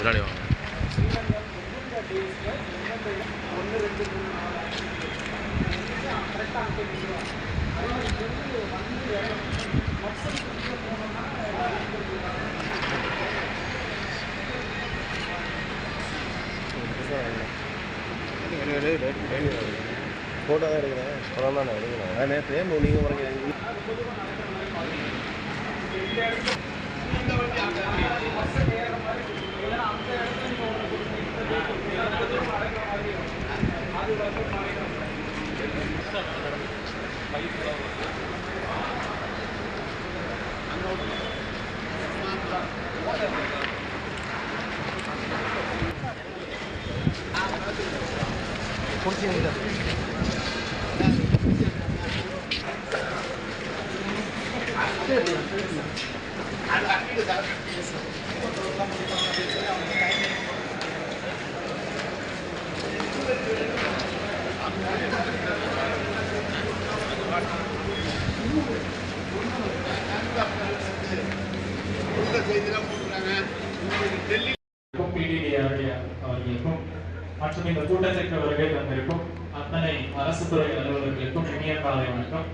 这里吗？பின்னாடி வாங்க ஃபோட்டோ தான் எடுக்கிறேன் படம் தான் நான் எடுக்கிறேன் நான் நேற்று ஏன் நீங்கள் 정신입니다. 안 அவர்களுக்கும் மற்றும் இந்த கூட்டத்திற்கு வருகை தந்திருக்கும் அத்தனை அரசு துறை அலுவலர்களுக்கும் இனிய காலை வணக்கம்.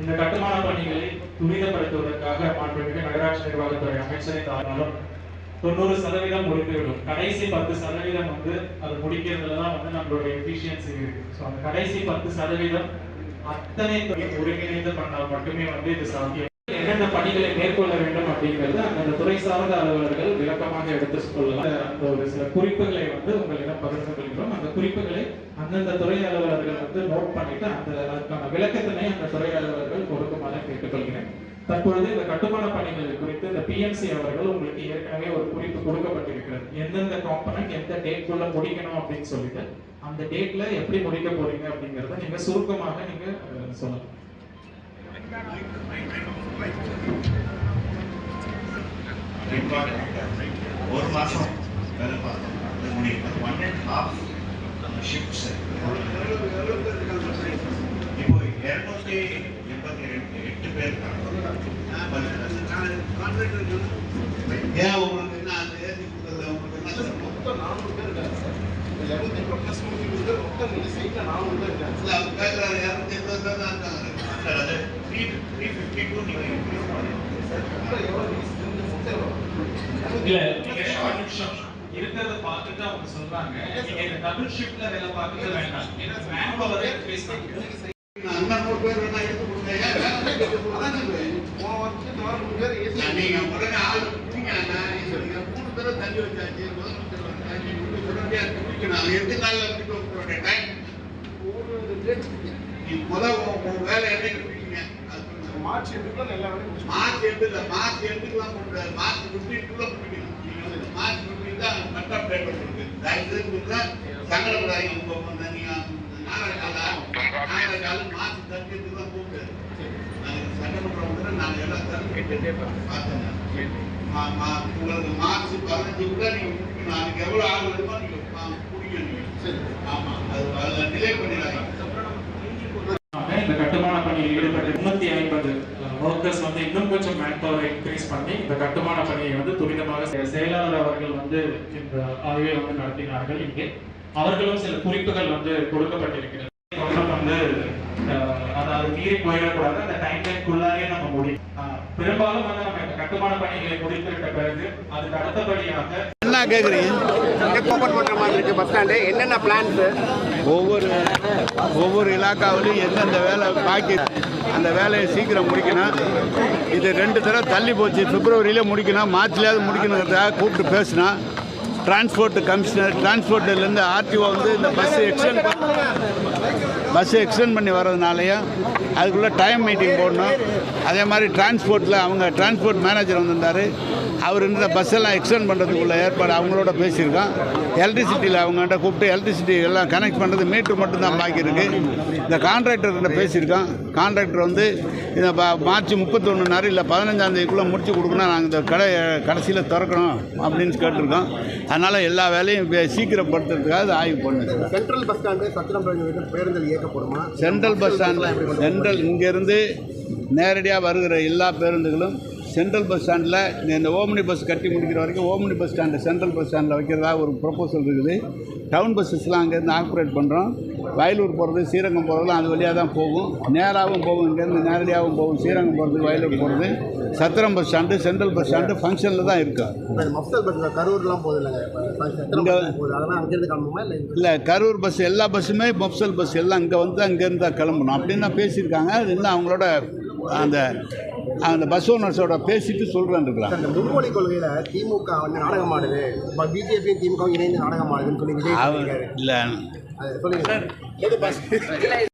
இந்த கட்டுமான பணிகளை துரிதப்படுத்துவதற்காக மாண்புமிகு நகராட்சி நிர்வாகத்துறை அமைச்சரை தாராளம் தொண்ணூறு சதவீதம் முடித்துவிடும் கடைசி பத்து சதவீதம் வந்து அது முடிக்கிறதுல தான் வந்து நம்மளுடைய எஃபிஷியன்சி இருக்கு. ஸோ அந்த கடைசி பத்து சதவீதம் அத்தனை துறையும் ஒருங்கிணைந்து பண்ணால் மட்டுமே வந்து இது சாத்தியம். என்னென்ன பணிகளை மேற்கொள்ள வேண்டும் அப்படிங்கிறது அந்தந்த துறை சார்ந்த அலுவலர்கள் விளக்கமாக எடுத்து சொல்லலாம் அந்த ஒரு சில குறிப்புகளை வந்து உங்களிடம் பகிர்ந்து கொள்கிறோம். அந்த குறிப்புகளை அந்தந்த துறை அலுவலர்கள் வந்து நோட் பண்ணிட்டு அந்த அதுக்கான விளக்கத்தினை அந்த துறை அலுவலர்கள் கொடுக்குமாறு கேட்டுக்கொள்கிறேன். தற்பொழுது இந்த கட்டுமான பணிகள் குறித்து இந்த பிஎம்சி அவர்கள் உங்களுக்கு ஏற்கனவே ஒரு குறிப்பு கொடுக்கப்பட்டிருக்கிறது. எந்தெந்த காம்பனன்ட் எந்த டேட்குள்ள முடிக்கணும் அப்படின்னு சொல்லிட்டு அந்த டேட்ல எப்படி முடிக்க போறீங்க அப்படிங்கறத நீங்க சுருக்கமாக நீங்க சொல்லலாம் ஒரு மாசம் வேலை பார்த்தோம் அது முடியும் ஒன் அண்ட் ஹாஃப் ஷிஃப்ட்ஸ் இப்போ இருநூத்தி எண்பத்தி ரெண்டு எட்டு பேர் இருக்காங்க ஏன் உங்களுக்கு என்ன அது? ஏற்றி கொடுத்தது உங்களுக்கு என்ன சிரமம்? இல்ல, அவங்க கேட்கறாங்க, இருநூத்தி எண்பது பேர் தான் இருக்காங்க. சார், அது three- three fifty two நீங்க increase பண்ணுங்க. இல்ல நீங்க ஷார்ட் ஷிஃப்ட் இருக்கிறத பார்த்துட்டு அவங்க சொல்றாங்க. நீங்க இந்த டபுள் ஷிஃப்ட்ல வேலை பார்க்கறது வேண்டாம். ஏன்னா மேன் பவரே பேஸ் பண்ணுங்க அந்த நூறு பேர் வேணா எடுத்து கொடுங்க. ஏன் வேலை கேட்டு உடனே ஆள் கொடுத்தீங்கன்னா, மூணு பேரை தள்ளி வச்சாச்சு, முதலமைச்சர் வந்தாச்சு, நீங்க உடனடியா குடிக்கணும். அது எட்டு நாள்ல குடிக்க நீ முத உன் உன் வேலை என்னைக்கு அது சொல்லுங்க. மார்ச் எண்டுல, மார்ச் எண்டுக்குலாம் கொண்டு மார்ச் 15 க்குள்ள முடிக்கணும். மார்ச் 15 தான் கொடுத்தா சங்கடப்படாதீங்க. உங்க உங்க நீங்க நாகரகாலா, நாகரகாலா மார்ச் 30 க்கு தான் கூப்பிட்டு நாங்க சட்டமன்றம் வந்து நாங்க எல்லாம் உங்களுக்கு மார்ச் பதினஞ்சுக்குள்ள நீங்க எவ்வளவு ஆள் நீங்க ஆமா அது டிலே இந்த கட்டுமான பணியில் ஈடுபட்ட முன்னூத்தி ஐம்பது ஒர்க்கர்ஸ் வந்து இன்னும் கொஞ்சம் மேன் பவர் இன்க்ரீஸ் பண்ணி இந்த கட்டுமான பணியை வந்து துரிதமாக செ- செயலாளர் அவர்கள் வந்து இந்த ஆய்வை வந்து நடத்தினார்கள் இங்கே. அவர்களும் சில குறிப்புகள் வந்து கொடுக்கப்பட்டிருக்கிறது. வந்து அதாவது மீறி போயிடக்கூடாது அந்த டைம் லைனுக்குள்ளாரே நம்ம முடியும் பெரும்பாலும் வந்து நம்ம இந்த கட்டுமான பணிகளை முடித்துவிட்ட பிறகு அதுக்கு அடுத்தபடியாக என்ன கேட்குறீங்க மாதிரி இருக்கு பஸ் ஸ்டாண்டு என்னென்ன பிளான்ஸ் ஒவ்வொரு ஒவ்வொரு இலாக்காவிலும் எந்தெந்த வேலை பாக்கி அந்த வேலையை சீக்கிரம் முடிக்கணும். இது ரெண்டு தடவை தள்ளி போச்சு. பிப்ரவரியிலே முடிக்கணும். மார்ச்லேயாவது முடிக்கணுங்கிறதுக்காக கூப்பிட்டு பேசினா டிரான்ஸ்போர்ட் கமிஷனர் டிரான்ஸ்போர்ட்லேருந்து ஆர்டிஓ வந்து இந்த பஸ் எக்ஸ்டெண்ட் பஸ்ஸை எக்ஸ்டெண்ட் பண்ணி வர்றதுனாலையும் அதுக்குள்ளே டைம் மீட்டிங் போடணும். அதே மாதிரி டிரான்ஸ்போர்ட்டில் அவங்க டிரான்ஸ்போர்ட் மேனேஜர் வந்திருந்தார். அவர் இந்த பஸ்ஸெல்லாம் எக்ஸ்டெண்ட் பண்ணுறதுக்குள்ள ஏற்பாடு அவங்களோட பேசியிருக்கோம். எலக்ட்ரிசிட்டியில் அவங்ககிட்ட கூப்பிட்டு எலக்ட்ரிசிட்டி எல்லாம் கனெக்ட் பண்ணுறது மீட்ரு மட்டும்தான் பாக்கி இருக்கு. இந்த கான்ட்ராக்டர்கிட்ட பேசியிருக்கோம். கான்ட்ராக்டர் வந்து இதை ப- மார்ச் முப்பத்தொன்றுனாரு இல்லை பதினஞ்சாம் தேதிக்குள்ளே முடிச்சு கொடுக்கணும். நாங்கள் இந்த கடை கடைசியில் திறக்கணும் அப்படின்னு கேட்டிருக்கோம். அதனால் எல்லா வேலையும் சீக்கிரப்படுத்துறதுக்காக ஆய்வு பண்ணுது சென்ட்ரல் பஸ் ஸ்டாண்டு சத்திரம் பேருந்தில் இயக்கப்படுமா? சென்ட்ரல் பஸ் ஸ்டாண்டில் சென்ட்ரல் இங்கேருந்து நேரடியாக வருகிற எல்லா பேருந்துகளும் சென்ட்ரல் பஸ் ஸ்டாண்டில் இந்த ஓம்னி பஸ் கட்டி முடிக்கிற வரைக்கும் omni bus stand central bus ஸ்டாண்டில் வைக்கிறதா ஒரு ப்ரொப்போசல் இருக்குது. டவுன் பஸ்ஸஸ்லாம் அங்கேருந்து ஆப்ரேட் பண்ணுறோம் வயலூர் போகிறது ஸ்ரீரங்கம் போகிறதுலாம் அது வழியாக தான் போகும். நேராகவும் போகும் இங்கேருந்து நேரடியாகவும் போகும் ஸ்ரீரங்கம் போகிறது வயலூர் போகிறது Chathiram bus stand central bus stand ஃபங்க்ஷனில் தான் பஸ் கரூர்லாம் இல்லை இல்லை கரூர் பஸ் எல்லா பஸ்ஸுமே மொப்சல் பஸ் எல்லாம் இங்கே வந்து அங்கேருந்து தான் கிளம்பணும். அப்படின்னு தான் பேசியிருக்காங்க. அது இன்னும் அவங்களோட அந்த அந்த பஸ் ஓனர்ஸோட பேசிட்டு சொல்கிறேன் இருக்கலாம். அந்த மும்மொழி கொள்கையில் திமுக வந்து நாடகம் ஆடுது. பிஜேபியும் திமுகவும் இணைந்து நாடகம் ஆடுதுன்னு சொல்லி விஜய் இல்லை. அது சொல்லுங்க.